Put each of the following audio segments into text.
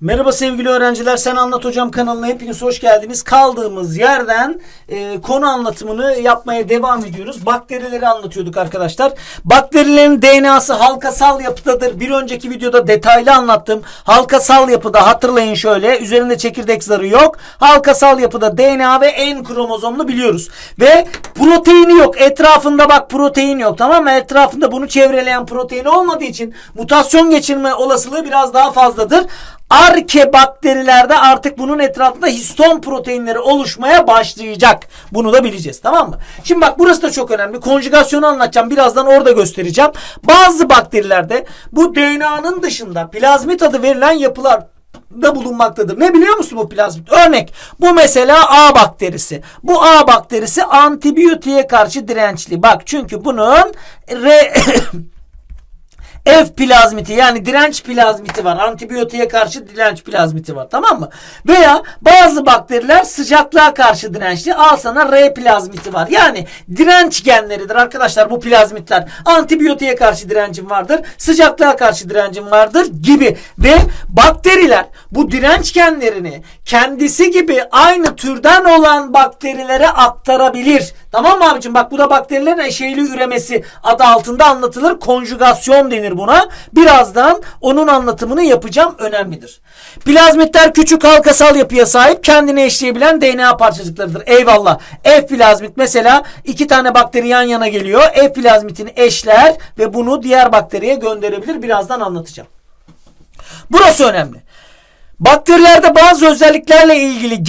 Merhaba sevgili öğrenciler, Sen Anlat Hocam kanalına hepiniz hoş geldiniz. Kaldığımız yerden e, konu anlatımını yapmaya devam ediyoruz. Bakterileri anlatıyorduk arkadaşlar. Bakterilerin DNA'sı halkasal yapıdadır. Bir önceki videoda detaylı anlattım. Halkasal yapıda hatırlayın şöyle. Üzerinde çekirdek zarı yok. Halkasal yapıda DNA ve N kromozomlu biliyoruz. Ve proteini yok. Etrafında bak protein yok tamam mı? Etrafında bunu çevreleyen protein olmadığı için mutasyon geçirme olasılığı biraz daha fazladır. Arke bakterilerde artık bunun etrafında histon proteinleri oluşmaya başlayacak. Bunu da bileceğiz tamam mı? Şimdi bak burası da çok önemli. Konjugasyonu anlatacağım. Birazdan orada göstereceğim. Bazı bakterilerde bu DNA'nın dışında plazmit adı verilen yapılar da bulunmaktadır. Ne biliyor musun bu plazmit? Örnek bu mesela A bakterisi. Bu A bakterisi antibiyotiğe karşı dirençli. Bak çünkü bunun re F plazmiti yani direnç plazmiti var. Antibiyotiğe karşı direnç plazmiti var. Tamam mı? Veya bazı bakteriler sıcaklığa karşı dirençli. Al sana R plazmiti var. Yani direnç genleridir arkadaşlar bu plazmitler. Antibiyotiğe karşı direncim vardır. Sıcaklığa karşı direncim vardır gibi. Ve bakteriler bu direnç genlerini kendisi gibi aynı türden olan bakterilere aktarabilir. Tamam mı abicim? Bak bu da bakterilerin eşeyli üremesi adı altında anlatılır. Konjugasyon denir buna. Birazdan onun anlatımını yapacağım. Önemlidir. Plazmitler küçük halkasal yapıya sahip kendini eşleyebilen DNA parçacıklarıdır. Eyvallah. F plazmit mesela iki tane bakteri yan yana geliyor. F plazmitini eşler ve bunu diğer bakteriye gönderebilir. Birazdan anlatacağım. Burası önemli. Bakterilerde bazı özelliklerle ilgili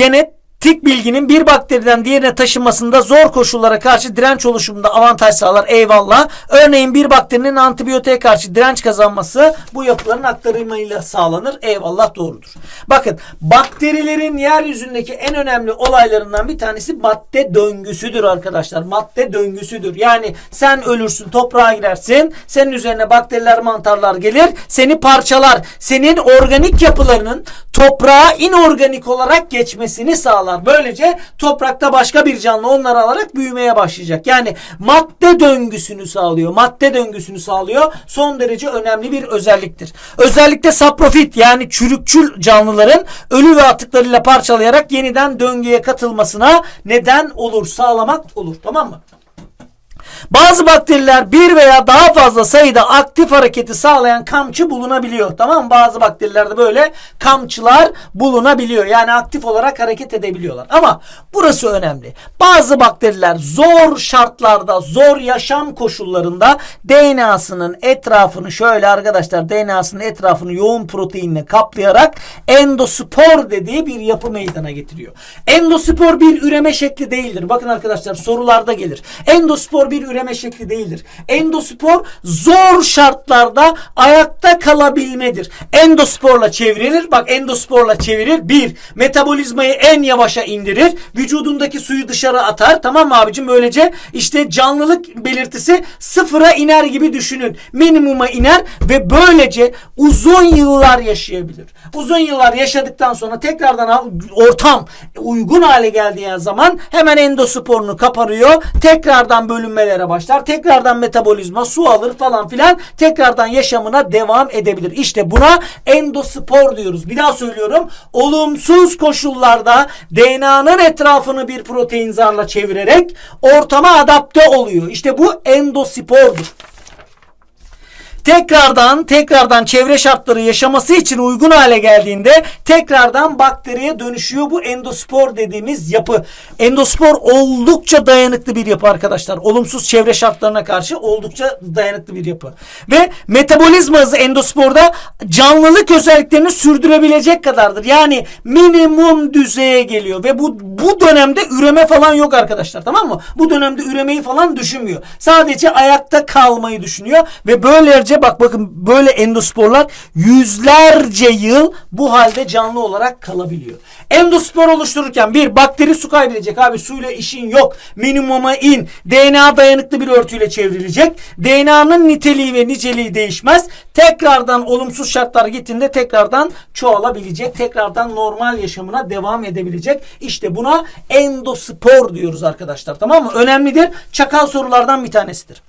genetik bilginin bir bakteriden diğerine taşınmasında zor koşullara karşı direnç oluşumunda avantaj sağlar. Eyvallah. Örneğin bir bakterinin antibiyotiğe karşı direnç kazanması bu yapıların aktarımıyla sağlanır. Eyvallah doğrudur. Bakın bakterilerin yeryüzündeki en önemli olaylarından bir tanesi madde döngüsüdür arkadaşlar. Madde döngüsüdür. Yani sen ölürsün toprağa girersin. Senin üzerine bakteriler mantarlar gelir. Seni parçalar. Senin organik yapılarının toprağa inorganik olarak geçmesini sağlar. Böylece toprakta başka bir canlı onları alarak büyümeye başlayacak. Yani madde döngüsünü sağlıyor. Madde döngüsünü sağlıyor. Son derece önemli bir özelliktir. Özellikle saprofit yani çürükçül canlıların ölü ve atıklarıyla parçalayarak yeniden döngüye katılmasına neden olur, sağlamak olur. Tamam mı? Bazı bakteriler bir veya daha fazla sayıda aktif hareketi sağlayan kamçı bulunabiliyor. Tamam mı? Bazı bakterilerde böyle kamçılar bulunabiliyor. Yani aktif olarak hareket edebiliyorlar. Ama burası önemli. Bazı bakteriler zor şartlarda, zor yaşam koşullarında DNA'sının etrafını şöyle arkadaşlar DNA'sının etrafını yoğun proteinle kaplayarak endospor dediği bir yapı meydana getiriyor. Endospor bir üreme şekli değildir. Bakın arkadaşlar sorularda gelir. Endospor bir üreme şekli değildir. Endospor zor şartlarda ayakta kalabilmedir. Endosporla çevrilir. Bak endosporla çevirir. Bir, metabolizmayı en yavaşa indirir. Vücudundaki suyu dışarı atar. Tamam mı abicim? Böylece işte canlılık belirtisi sıfıra iner gibi düşünün. Minimuma iner ve böylece uzun yıllar yaşayabilir. Uzun yıllar yaşadıktan sonra tekrardan ortam uygun hale geldiği zaman hemen endosporunu kaparıyor. Tekrardan bölünmelere başlar. Tekrardan metabolizma su alır falan filan. Tekrardan yaşamına devam edebilir. İşte buna endospor diyoruz. Bir daha söylüyorum. Olumsuz koşullarda DNA'nın etrafını bir protein zarla çevirerek ortama adapte oluyor. İşte bu endospordur tekrardan tekrardan çevre şartları yaşaması için uygun hale geldiğinde tekrardan bakteriye dönüşüyor bu endospor dediğimiz yapı. Endospor oldukça dayanıklı bir yapı arkadaşlar. Olumsuz çevre şartlarına karşı oldukça dayanıklı bir yapı. Ve metabolizma hızı endosporda canlılık özelliklerini sürdürebilecek kadardır. Yani minimum düzeye geliyor ve bu bu dönemde üreme falan yok arkadaşlar tamam mı? Bu dönemde üremeyi falan düşünmüyor. Sadece ayakta kalmayı düşünüyor ve böylece bak bakın böyle endosporlar yüzlerce yıl bu halde canlı olarak kalabiliyor. Endospor oluştururken bir bakteri su kaybedecek abi suyla işin yok. Minimuma in. DNA dayanıklı bir örtüyle çevrilecek. DNA'nın niteliği ve niceliği değişmez. Tekrardan olumsuz şartlar gittiğinde tekrardan çoğalabilecek. Tekrardan normal yaşamına devam edebilecek. İşte buna endospor diyoruz arkadaşlar. Tamam mı? Önemlidir. Çakal sorulardan bir tanesidir.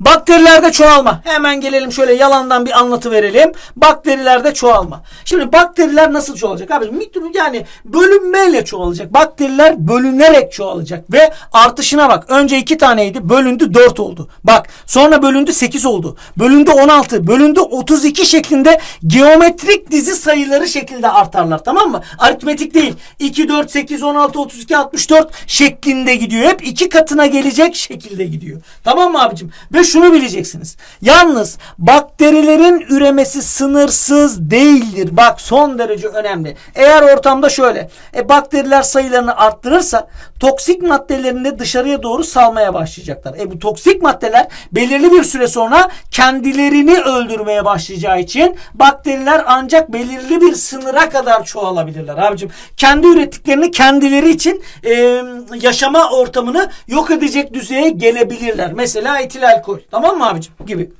Bakterilerde çoğalma. Hemen gelelim şöyle yalandan bir anlatı verelim. Bakterilerde çoğalma. Şimdi bakteriler nasıl çoğalacak abi? Mikrop yani bölünmeyle çoğalacak. Bakteriler bölünerek çoğalacak ve artışına bak. Önce iki taneydi, bölündü 4 oldu. Bak, sonra bölündü 8 oldu. Bölündü 16, bölündü 32 şeklinde geometrik dizi sayıları şekilde artarlar. Tamam mı? Aritmetik değil. 2 4 8 16 32 64 şeklinde gidiyor. Hep iki katına gelecek şekilde gidiyor. Tamam mı abicim? Ve şunu bileceksiniz. Yalnız bakterilerin üremesi sınırsız değildir. Bak son derece önemli. Eğer ortamda şöyle e, bakteriler sayılarını arttırırsa toksik maddelerini de dışarıya doğru salmaya başlayacaklar. E bu toksik maddeler belirli bir süre sonra kendilerini öldürmeye başlayacağı için bakteriler ancak belirli bir sınıra kadar çoğalabilirler abicim. Kendi ürettiklerini kendileri için e, yaşama ortamını yok edecek düzeye gelebilirler. Mesela etil alkol. Tamam mı abicim? Gibi.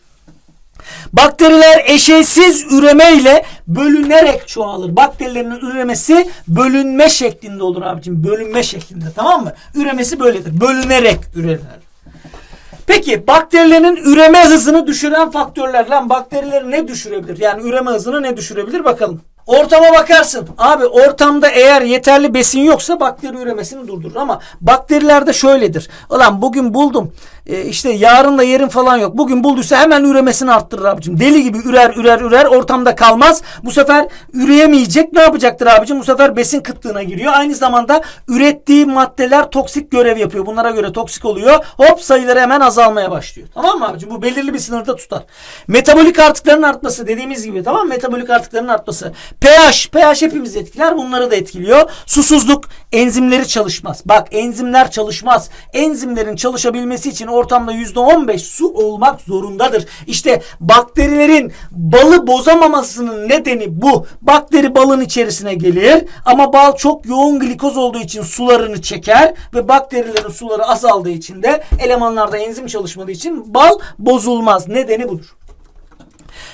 Bakteriler eşeysiz üreme ile bölünerek çoğalır. Bakterilerin üremesi bölünme şeklinde olur abicim. Bölünme şeklinde tamam mı? Üremesi böyledir. Bölünerek ürerler. Peki bakterilerin üreme hızını düşüren faktörler lan bakterileri ne düşürebilir? Yani üreme hızını ne düşürebilir bakalım. Ortama bakarsın. Abi ortamda eğer yeterli besin yoksa bakteri üremesini durdurur ama bakterilerde şöyledir. Ulan bugün buldum. E, işte yarın da yerin falan yok. Bugün bulduysa hemen üremesini arttırır abicim. Deli gibi ürer ürer ürer ortamda kalmaz. Bu sefer üreyemeyecek. Ne yapacaktır abicim? Bu sefer besin kıtlığına giriyor. Aynı zamanda ürettiği maddeler toksik görev yapıyor. Bunlara göre toksik oluyor. Hop sayıları hemen azalmaya başlıyor. Tamam mı abicim? Bu belirli bir sınırda tutar. Metabolik artıkların artması dediğimiz gibi tamam mı? Metabolik artıkların artması. pH. pH hepimiz etkiler. Bunları da etkiliyor. Susuzluk. Enzimleri çalışmaz. Bak enzimler çalışmaz. Enzimlerin çalışabilmesi için ortamda %15 su olmak zorundadır. İşte bakterilerin balı bozamamasının nedeni bu. Bakteri balın içerisine gelir ama bal çok yoğun glikoz olduğu için sularını çeker ve bakterilerin suları azaldığı için de elemanlarda enzim çalışmadığı için bal bozulmaz. Nedeni budur.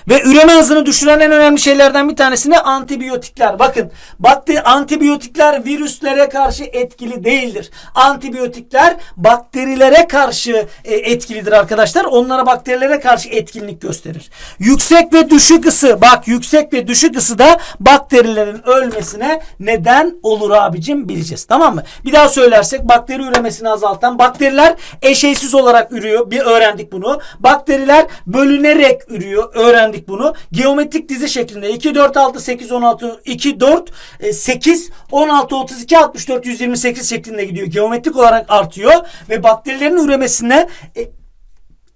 Ve üreme hızını düşüren en önemli şeylerden bir tanesi ne? Antibiyotikler. Bakın bakteri, antibiyotikler virüslere karşı etkili değildir. Antibiyotikler bakterilere karşı e, etkilidir arkadaşlar. Onlara bakterilere karşı etkinlik gösterir. Yüksek ve düşük ısı. Bak yüksek ve düşük ısı da bakterilerin ölmesine neden olur abicim bileceğiz. Tamam mı? Bir daha söylersek bakteri üremesini azaltan bakteriler eşeysiz olarak ürüyor. Bir öğrendik bunu. Bakteriler bölünerek ürüyor. Öğrendik bunu. Geometrik dizi şeklinde 2 4 6 8 16 2 4 8 16 32 64 128 şeklinde gidiyor. Geometrik olarak artıyor ve bakterilerin üremesine e,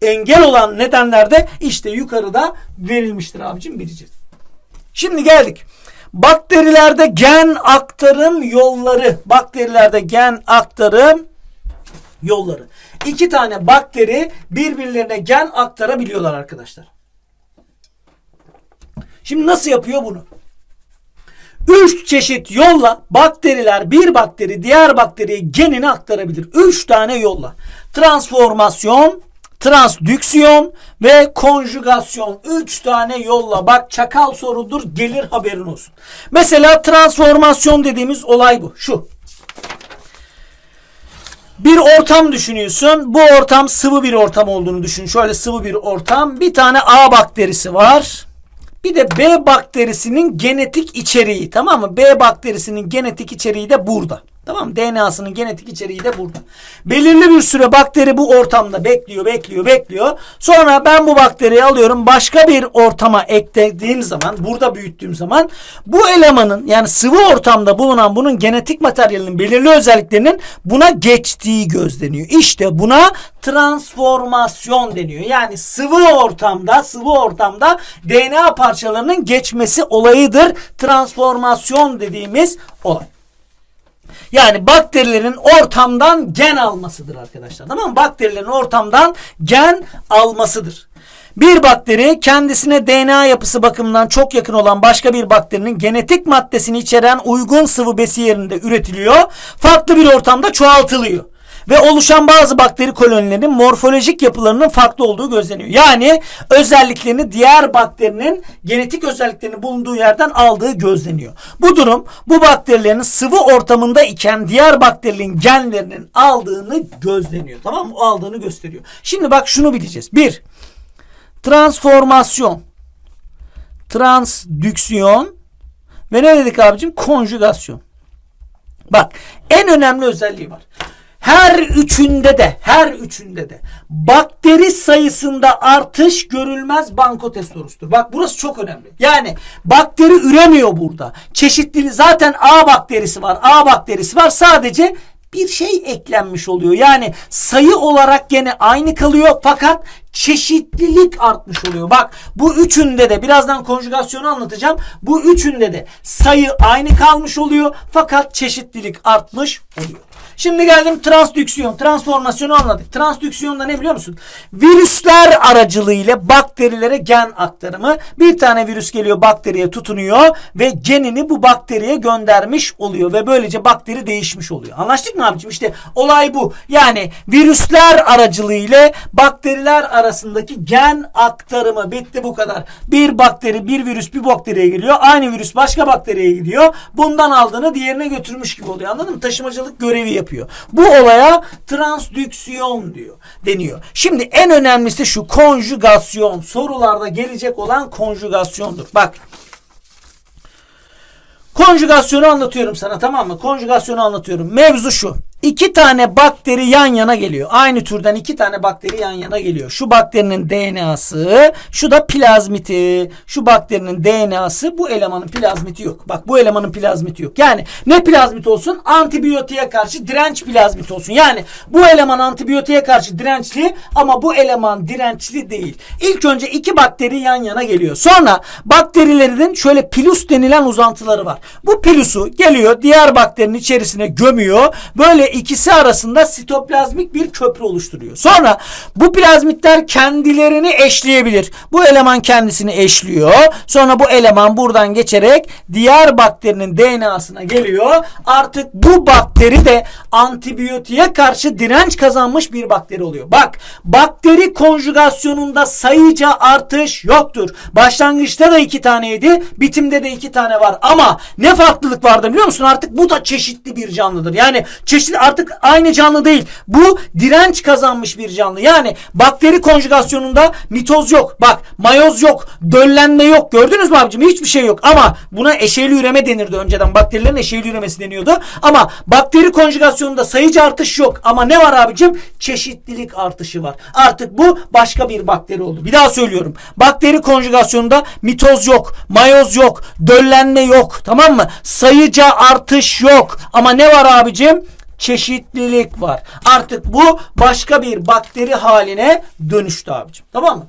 engel olan nedenler de işte yukarıda verilmiştir abicim bileceğiz. Şimdi geldik. Bakterilerde gen aktarım yolları. Bakterilerde gen aktarım yolları. İki tane bakteri birbirlerine gen aktarabiliyorlar arkadaşlar. Şimdi nasıl yapıyor bunu? Üç çeşit yolla bakteriler bir bakteri diğer bakteriye genini aktarabilir. Üç tane yolla. Transformasyon, transdüksiyon ve konjugasyon. Üç tane yolla. Bak çakal sorudur gelir haberin olsun. Mesela transformasyon dediğimiz olay bu. Şu. Bir ortam düşünüyorsun. Bu ortam sıvı bir ortam olduğunu düşün. Şöyle sıvı bir ortam. Bir tane A bakterisi var. Bir de B bakterisinin genetik içeriği tamam mı? B bakterisinin genetik içeriği de burada. Tamam? DNA'sının genetik içeriği de burada. Belirli bir süre bakteri bu ortamda bekliyor, bekliyor, bekliyor. Sonra ben bu bakteriyi alıyorum başka bir ortama eklediğim zaman, burada büyüttüğüm zaman bu elemanın yani sıvı ortamda bulunan bunun genetik materyalinin belirli özelliklerinin buna geçtiği gözleniyor. İşte buna transformasyon deniyor. Yani sıvı ortamda, sıvı ortamda DNA parçalarının geçmesi olayıdır. Transformasyon dediğimiz olay. Yani bakterilerin ortamdan gen almasıdır arkadaşlar. Tamam mı? Bakterilerin ortamdan gen almasıdır. Bir bakteri kendisine DNA yapısı bakımından çok yakın olan başka bir bakterinin genetik maddesini içeren uygun sıvı besi yerinde üretiliyor. Farklı bir ortamda çoğaltılıyor. Ve oluşan bazı bakteri kolonilerinin morfolojik yapılarının farklı olduğu gözleniyor. Yani özelliklerini diğer bakterinin genetik özelliklerini bulunduğu yerden aldığı gözleniyor. Bu durum bu bakterilerin sıvı ortamında iken diğer bakterilerin genlerinin aldığını gözleniyor. Tamam mı? O aldığını gösteriyor. Şimdi bak şunu bileceğiz. Bir, transformasyon, transdüksiyon ve ne dedik abicim? Konjugasyon. Bak en önemli özelliği var. Her üçünde de her üçünde de bakteri sayısında artış görülmez bankotestorusudur. Bak burası çok önemli. Yani bakteri üremiyor burada. Çeşitli zaten A bakterisi var. A bakterisi var. Sadece bir şey eklenmiş oluyor. Yani sayı olarak gene aynı kalıyor fakat çeşitlilik artmış oluyor. Bak bu üçünde de birazdan konjugasyonu anlatacağım. Bu üçünde de sayı aynı kalmış oluyor fakat çeşitlilik artmış oluyor. Şimdi geldim transdüksiyon, transformasyonu anladık. Transdüksiyonda ne biliyor musun? Virüsler aracılığıyla bakterilere gen aktarımı. Bir tane virüs geliyor bakteriye tutunuyor ve genini bu bakteriye göndermiş oluyor ve böylece bakteri değişmiş oluyor. Anlaştık mı abicim? İşte olay bu. Yani virüsler aracılığıyla bakteriler arasındaki gen aktarımı bitti bu kadar. Bir bakteri, bir virüs bir bakteriye geliyor. Aynı virüs başka bakteriye gidiyor. Bundan aldığını diğerine götürmüş gibi oluyor. Anladın mı? Taşımacılık görevi yapıyor. Bu olaya transdüksiyon diyor deniyor. Şimdi en önemlisi şu konjugasyon. Sorularda gelecek olan konjugasyondur. Bak Konjugasyonu anlatıyorum sana tamam mı? Konjugasyonu anlatıyorum. Mevzu şu. İki tane bakteri yan yana geliyor. Aynı türden iki tane bakteri yan yana geliyor. Şu bakterinin DNA'sı, şu da plazmiti. Şu bakterinin DNA'sı, bu elemanın plazmiti yok. Bak bu elemanın plazmiti yok. Yani ne plazmit olsun? Antibiyotiğe karşı direnç plazmit olsun. Yani bu eleman antibiyotiğe karşı dirençli ama bu eleman dirençli değil. İlk önce iki bakteri yan yana geliyor. Sonra bakterilerin şöyle pilus denilen uzantıları var. Bu pilusu geliyor diğer bakterinin içerisine gömüyor. Böyle ikisi arasında sitoplazmik bir köprü oluşturuyor. Sonra bu plazmitler kendilerini eşleyebilir. Bu eleman kendisini eşliyor. Sonra bu eleman buradan geçerek diğer bakterinin DNA'sına geliyor. Artık bu bakteri de antibiyotiğe karşı direnç kazanmış bir bakteri oluyor. Bak bakteri konjugasyonunda sayıca artış yoktur. Başlangıçta da iki taneydi. Bitimde de iki tane var. Ama ne farklılık vardı biliyor musun? Artık bu da çeşitli bir canlıdır. Yani çeşitli artık aynı canlı değil. Bu direnç kazanmış bir canlı. Yani bakteri konjugasyonunda mitoz yok. Bak mayoz yok. Döllenme yok. Gördünüz mü abicim? Hiçbir şey yok. Ama buna eşeyli üreme denirdi önceden. Bakterilerin eşeyli üremesi deniyordu. Ama bakteri konjugasyonunda sayıcı artış yok. Ama ne var abicim? Çeşitlilik artışı var. Artık bu başka bir bakteri oldu. Bir daha söylüyorum. Bakteri konjugasyonunda mitoz yok. Mayoz yok. Döllenme yok. Tamam mı? Sayıca artış yok. Ama ne var abicim? Çeşitlilik var. Artık bu başka bir bakteri haline dönüştü abicim. Tamam mı?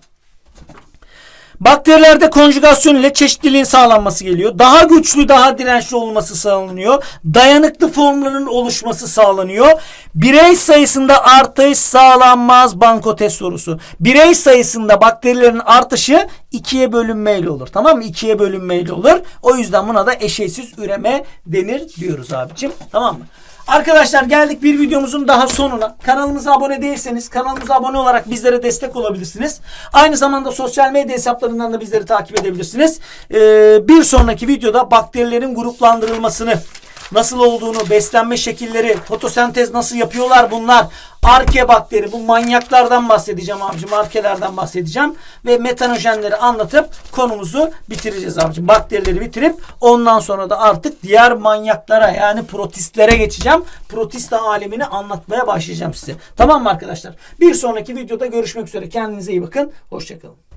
Bakterilerde konjugasyon ile çeşitliliğin sağlanması geliyor. Daha güçlü, daha dirençli olması sağlanıyor. Dayanıklı formların oluşması sağlanıyor. Birey sayısında artış sağlanmaz banko test sorusu. Birey sayısında bakterilerin artışı ikiye bölünmeyle olur. Tamam mı? İkiye bölünmeyle olur. O yüzden buna da eşeğsiz üreme denir diyoruz abicim. Tamam mı? Arkadaşlar geldik bir videomuzun daha sonuna. Kanalımıza abone değilseniz kanalımıza abone olarak bizlere destek olabilirsiniz. Aynı zamanda sosyal medya hesaplarından da bizleri takip edebilirsiniz. Ee, bir sonraki videoda bakterilerin gruplandırılmasını nasıl olduğunu, beslenme şekilleri, fotosentez nasıl yapıyorlar bunlar. Arke bakteri bu manyaklardan bahsedeceğim abicim. Arkelerden bahsedeceğim. Ve metanojenleri anlatıp konumuzu bitireceğiz abicim. Bakterileri bitirip ondan sonra da artık diğer manyaklara yani protistlere geçeceğim. Protista alemini anlatmaya başlayacağım size. Tamam mı arkadaşlar? Bir sonraki videoda görüşmek üzere. Kendinize iyi bakın. Hoşçakalın.